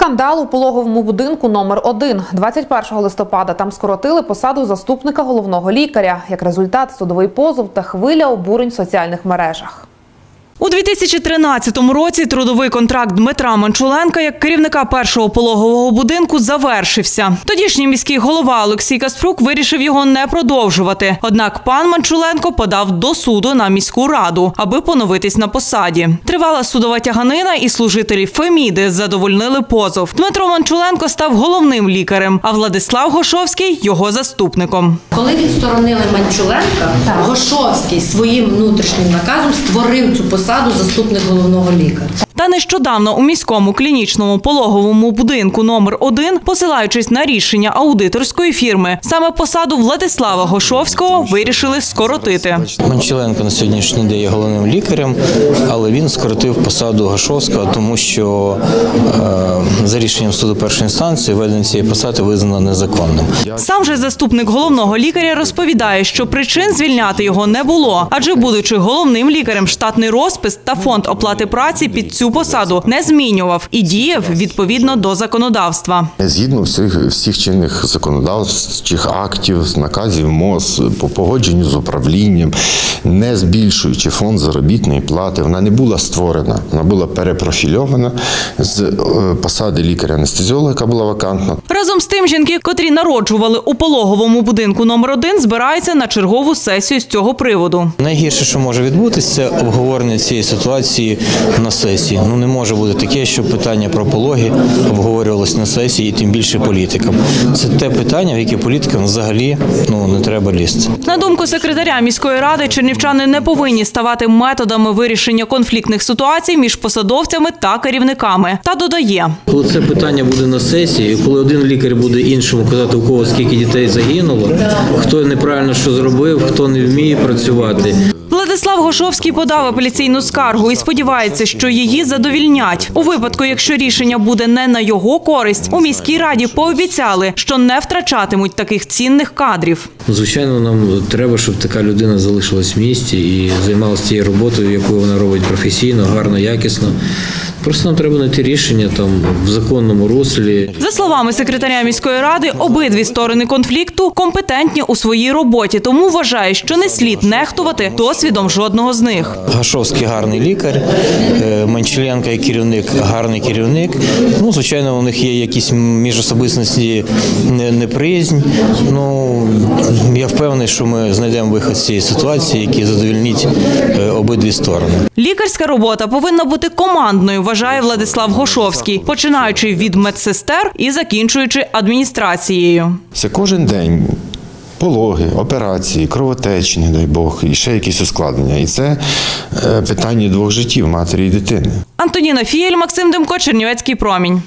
Скандал у пологовому будинку номер 1 21 листопада там скоротили посаду заступника головного лікаря. Як результат, судовий позов та хвиля обурень в соціальних мережах. У 2013 році трудовий контракт Дмитра Манчуленка як керівника першого пологового будинку завершився. Тодішній міський голова Олексій Каспрук вирішив його не продовжувати. Однак пан Манчуленко подав до суду на міську раду, аби поновитись на посаді. Тривала судова тяганина, і служителі Феміди задовольнили позов. Дмитро Манчуленко став головним лікарем, а Владислав Гошовський його заступником. Коли відсторонили Манчуленка, Гошовський своїм внутрішнім наказом створив цю посаду заступник головного лікаря. Та нещодавно у міському клінічному пологовому будинку номер 1 посилаючись на рішення аудиторської фірми, саме посаду Владислава Гошовського вирішили скоротити. Манчеленко на сьогоднішній день є головним лікарем, але він скоротив посаду Гашовського, тому що е, за рішенням суду першої інстанції введення цієї посади визнано незаконним. Сам же заступник головного лікаря розповідає, що причин звільняти його не було, адже будучи головним лікарем, штатний розпис та фонд оплати праці під цю посаду не змінював і діяв відповідно до законодавства. Згідно всіх, всіх чинних законодавчих актів, наказів МОЗ по погодженню з управлінням, не збільшуючи фонд заробітної плати, вона не була створена, вона була перепрофільована з е, посади лікаря-анестезіолога, яка була вакантна, Разом з тим, жінки, котрі народжували у пологовому будинку номер 1 збираються на чергову сесію з цього приводу. Найгірше, що може відбутися, це обговорення цієї ситуації на сесії. Ну не може бути таке, що питання про пологи обговорювалось на сесії, і тим більше політикам. Це те питання, в яке політикам взагалі ну не треба лізти. На думку секретаря міської ради, чернівчани не повинні ставати методами вирішення конфліктних ситуацій між посадовцями та керівниками. Та додає. Коли це питання буде на сесії, коли один лікар буде іншому казати, у кого скільки дітей загинуло, хто неправильно що зробив, хто не вміє працювати. Владислав Гошовський подав апеляційну скаргу і сподівається, що її задовільнять. У випадку, якщо рішення буде не на його користь, у міській раді пообіцяли, що не втрачатимуть таких цінних кадрів. Звичайно, нам треба, щоб така людина залишилась в місті і займалася тією роботою, яку вона робить професійно, гарно, якісно. Просто нам треба знайти рішення там в законному руслі. За словами секретаря міської ради, обидві сторони конфлікту компетентні у своїй роботі, тому вважає, що не слід нехтувати досвідом жодного з них. Гашовський гарний лікар, е, Манчеленко як керівник гарний керівник. Ну, звичайно, у них є якісь міжособистості не- неприязнь. Ну я впевнений, що ми знайдемо вихід з цієї ситуації, який задовільнить е, обидві сторони. Лікарська робота повинна бути командною, вважає Владислав Гошовський, починаючи від медсестер і закінчуючи адміністрацією. Це кожен день. Пологи, операції, кровотечі, не дай Бог, і ще якісь ускладнення. І це е, питання двох життів матері і дитини. Антоніна Фієль, Максим Демко, Чернівецький промінь.